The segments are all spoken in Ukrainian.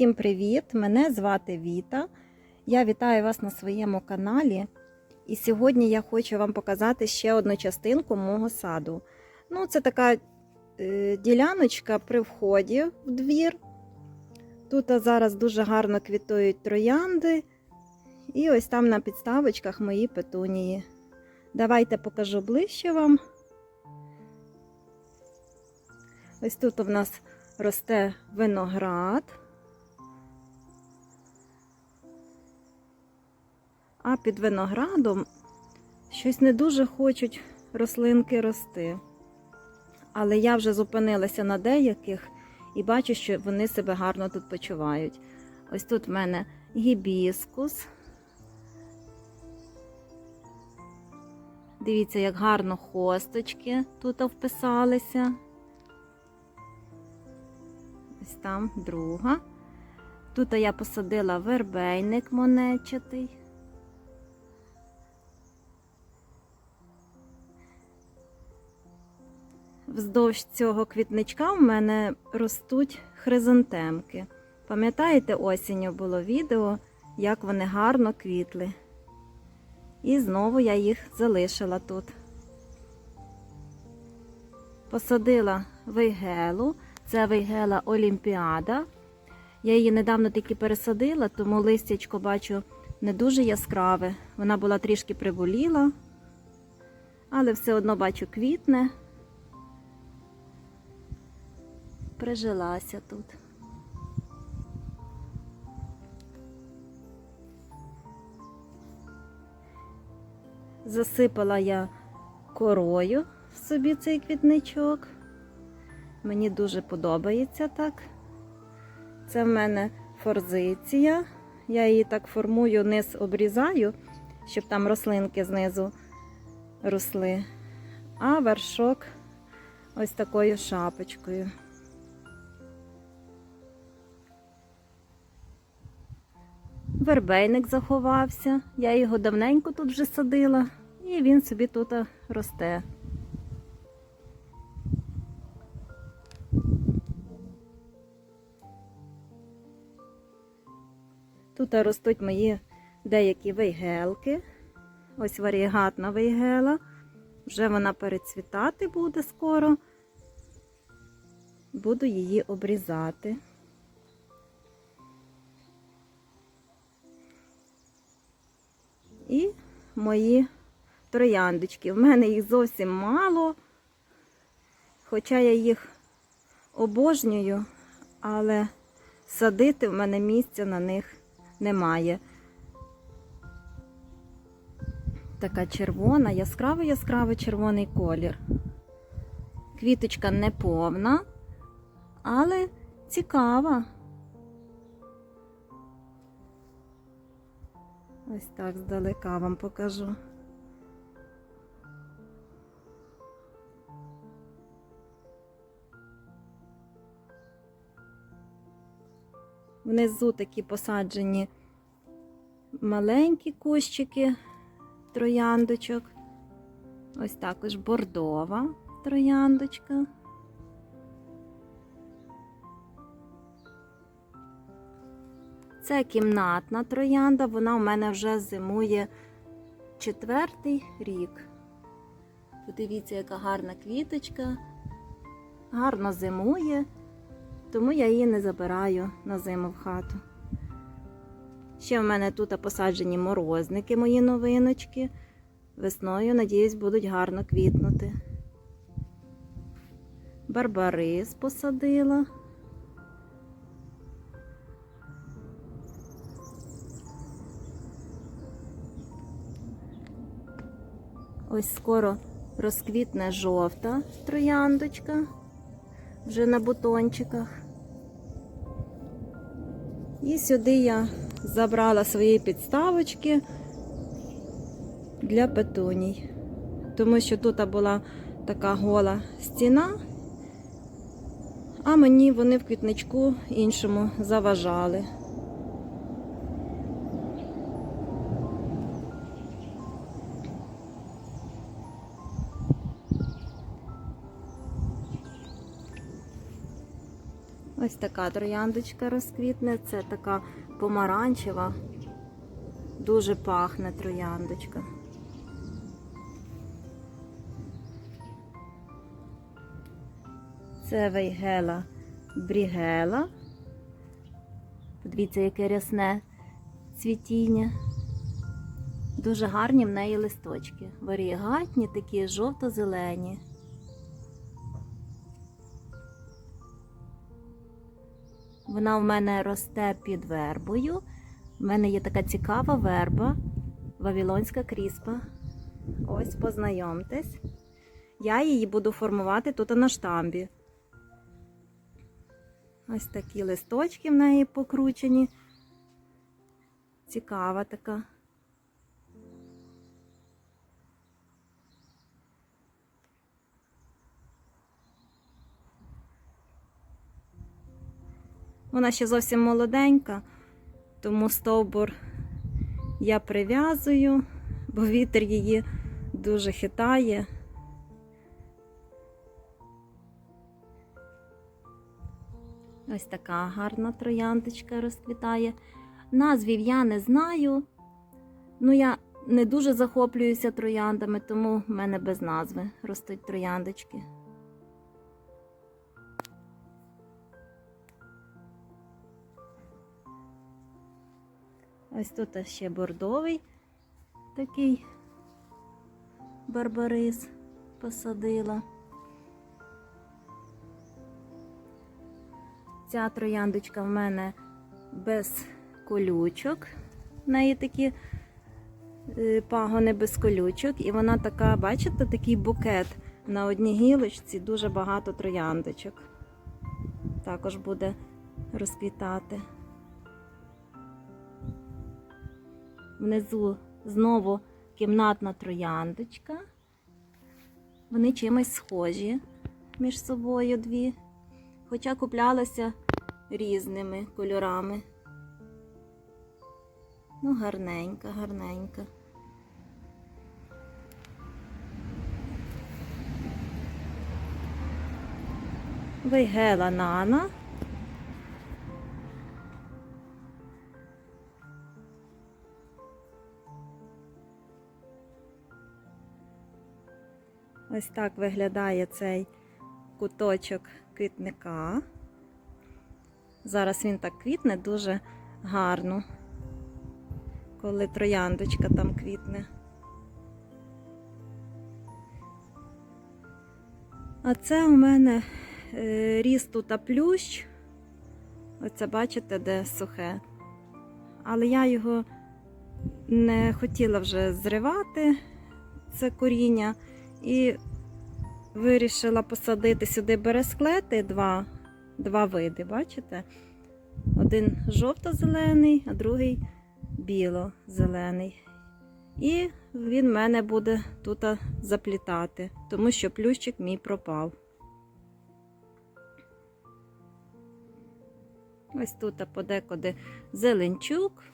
Усім привіт! Мене звати Віта. Я вітаю вас на своєму каналі. І сьогодні я хочу вам показати ще одну частинку мого саду. Ну, це така е, діляночка при вході в двір. Тут зараз дуже гарно квітують троянди. І ось там на підставочках мої петунії. Давайте покажу ближче вам. Ось тут у нас росте виноград. А під виноградом щось не дуже хочуть рослинки рости. Але я вже зупинилася на деяких і бачу, що вони себе гарно тут почувають. Ось тут в мене гібіскус. Дивіться, як гарно хосточки тут вписалися. Ось там друга. Тут я посадила вербейник монетчатий. Вздовж цього квітничка в мене ростуть хризантемки. Пам'ятаєте, осінню було відео, як вони гарно квітли. І знову я їх залишила тут. Посадила вейгелу. Це вейгела Олімпіада. Я її недавно тільки пересадила, тому листячко бачу не дуже яскраве. Вона була трішки приболіла, але все одно бачу квітне. Прижилася тут. Засипала я корою собі цей квітничок. Мені дуже подобається так. Це в мене форзиція. Я її так формую, низ обрізаю, щоб там рослинки знизу росли. А вершок ось такою шапочкою. Вербейник заховався. Я його давненько тут вже садила, і він собі тут росте. Тут ростуть мої деякі вейгелки. Ось варігатна вейгела. Вже вона перецвітати буде скоро. Буду її обрізати. Мої трояндочки. В мене їх зовсім мало, хоча я їх обожнюю, але садити в мене місця на них немає. Така червона, яскравий яскравий червоний колір. Квіточка не повна, але цікава. Ось так здалека вам покажу. Внизу такі посаджені маленькі кущики трояндочок. Ось також бордова трояндочка. Це кімнатна троянда, вона у мене вже зимує четвертий рік. Подивіться, яка гарна квіточка, гарно зимує, тому я її не забираю на зиму в хату. Ще в мене тут посаджені морозники, мої новиночки. Весною, надіюсь, будуть гарно квітнути. Барбарис посадила. Ось скоро розквітне жовта трояндочка вже на бутончиках. І сюди я забрала свої підставочки для петуній, тому що тут була така гола стіна, а мені вони в квітничку іншому заважали. Ось така трояндочка розквітне. Це така помаранчева. Дуже пахне трояндочка. Це вейгела брігела. Подивіться, яке рясне цвітіння. Дуже гарні в неї листочки. Варігатні, такі жовто-зелені. Вона в мене росте під вербою. У мене є така цікава верба, Вавилонська кріспа. Ось познайомтесь. Я її буду формувати тут на штамбі. Ось такі листочки в неї покручені. Цікава така. Вона ще зовсім молоденька, тому стовбур я прив'язую, бо вітер її дуже хитає. Ось така гарна трояндочка розквітає. Назвів я не знаю. Ну, я не дуже захоплююся трояндами, тому в мене без назви ростуть трояндочки. Ось тут ще бордовий такий барбарис посадила. Ця трояндочка в мене без колючок. В неї такі е, пагони без колючок. І вона така, бачите, такий букет на одній гілочці, дуже багато трояндочок. Також буде розквітати. Внизу знову кімнатна трояндочка. Вони чимось схожі між собою дві хоча куплялася різними кольорами. Ну, гарненька, гарненька. Вейгела Нана. Ось так виглядає цей куточок квітника. Зараз він так квітне дуже гарно, коли трояндочка там квітне. А це у мене е, ріс тут плющ. Оце бачите, де сухе. Але я його не хотіла вже зривати, це коріння, і вирішила посадити сюди бересклети, два, два види, бачите? Один жовто-зелений, а другий біло-зелений. І він мене буде тут заплітати, тому що плющик мій пропав. Ось тут подекуди зеленчук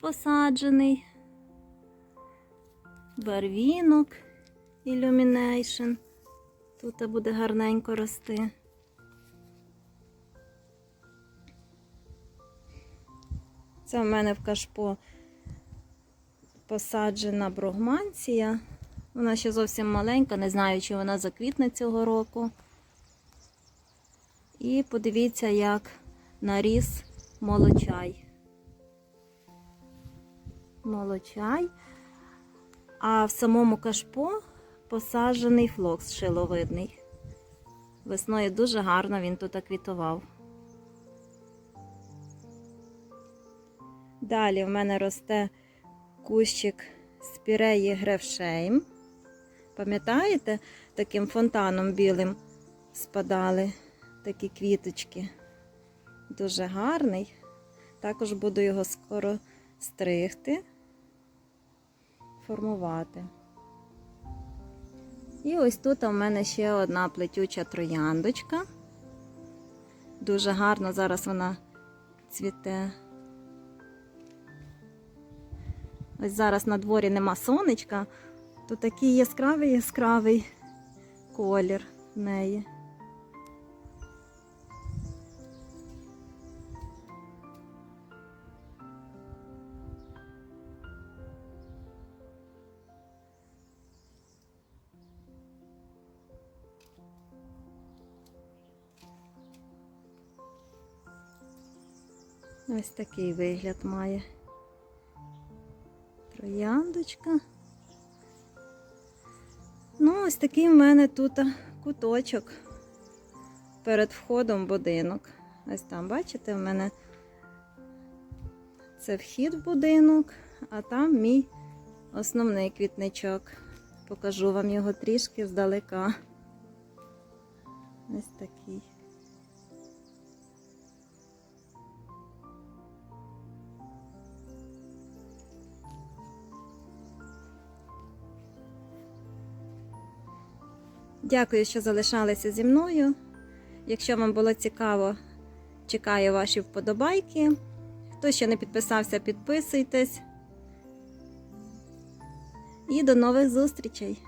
посаджений, барвінок Illumination. Тут буде гарненько рости. Це в мене в кашпо посаджена бругманція. Вона ще зовсім маленька, не знаю, чи вона заквітне цього року. І подивіться, як наріс молочай. Молочай. А в самому кашпо посаджений флокс шиловидний. Весною дуже гарно він тут квітував. Далі в мене росте кущик спіреї Грефшейм. Пам'ятаєте, таким фонтаном білим спадали такі квіточки. Дуже гарний. Також буду його скоро стригти, формувати. І ось тут у мене ще одна плетюча трояндочка. Дуже гарно зараз вона цвіте. Ось зараз на дворі нема сонечка, то такий яскравий яскравий колір в неї. Ось такий вигляд має. Трояндочка. Ну, ось такий в мене тут куточок перед входом в будинок. Ось там, бачите, в мене це вхід в будинок, а там мій основний квітничок. Покажу вам його трішки здалека. Ось такий. Дякую, що залишалися зі мною. Якщо вам було цікаво, чекаю ваші вподобайки. Хто ще не підписався, підписуйтесь. І до нових зустрічей!